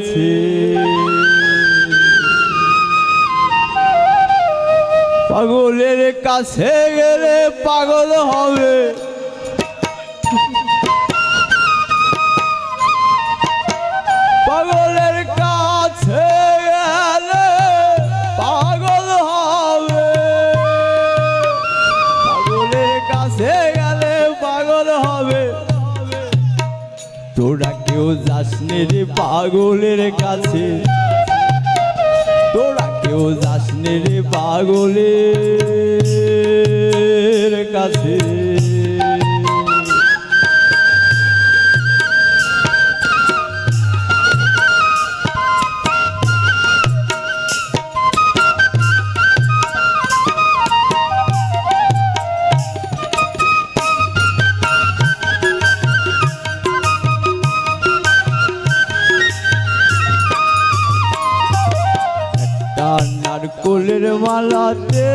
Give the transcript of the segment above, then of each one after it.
কাছে পাগলের কাছে গেলে পাগল হবে। পাগলের কাছে গেলে পাগল হবে। পাগলের কাছে গেলে পাগল হবে। তোরা কেউ যাসনি রে পাগলের কাছে। তোরা কেউ যাসনি রে পাগলের কাছে। একটা কোলের মালাতে।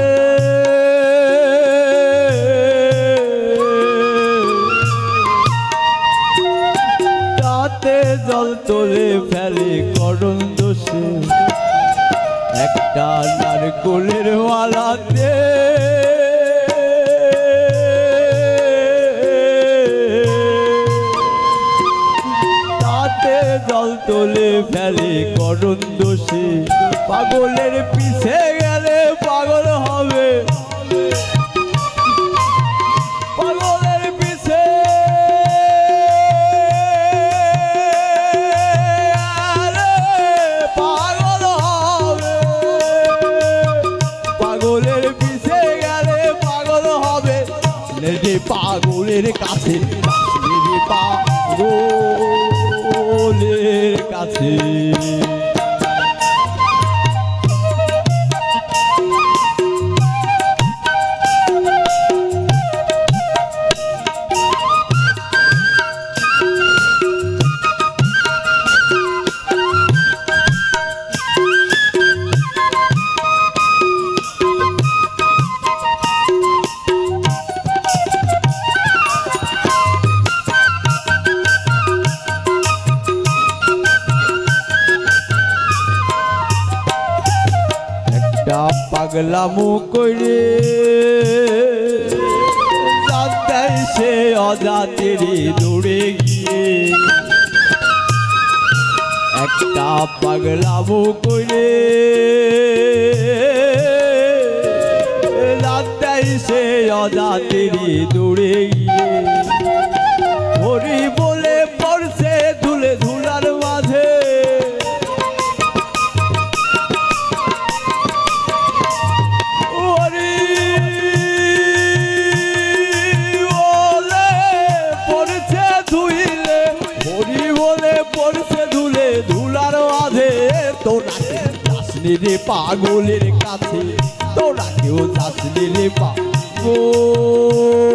তাতে জল তোলে ফেলে করণ দোষে। একটা নারকোলের মালাতে। তাতে জল তোলে ফেলে, করণ দোষে। পাগলের পিছে গেলে পাগল হবে। পাগলের পিছে। পাগল হবে। পাগলের পিছে গেলে পাগল হবে। পাগলের কাছে রে পাগলের একটা পাগলামো করে যাত্রায় সে অজাতেরে দৌড়ে গিয়ে। একটা পাগলামো করে যাত্রায় সে অজাতেরে দৌড়ে গিয়ে। হরি রে পাগলের কাছে তোরা কেউ যাসনি রে পাগলের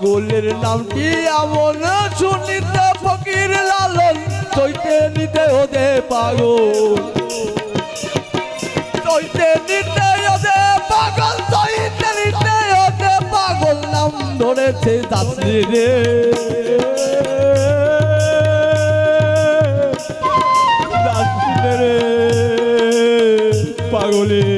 পাগলের নামটি এমন শুনিতে ফকির লালন? চৈতে নিতে ওদে পাগল। চৈতে নিতে ওদে পাগল, চৈতে নিতে ওদে পাগল। নাম ধরেছে যাত্রী রে। রে পাগলের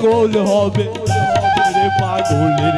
পাগল হবে। রে পাগলের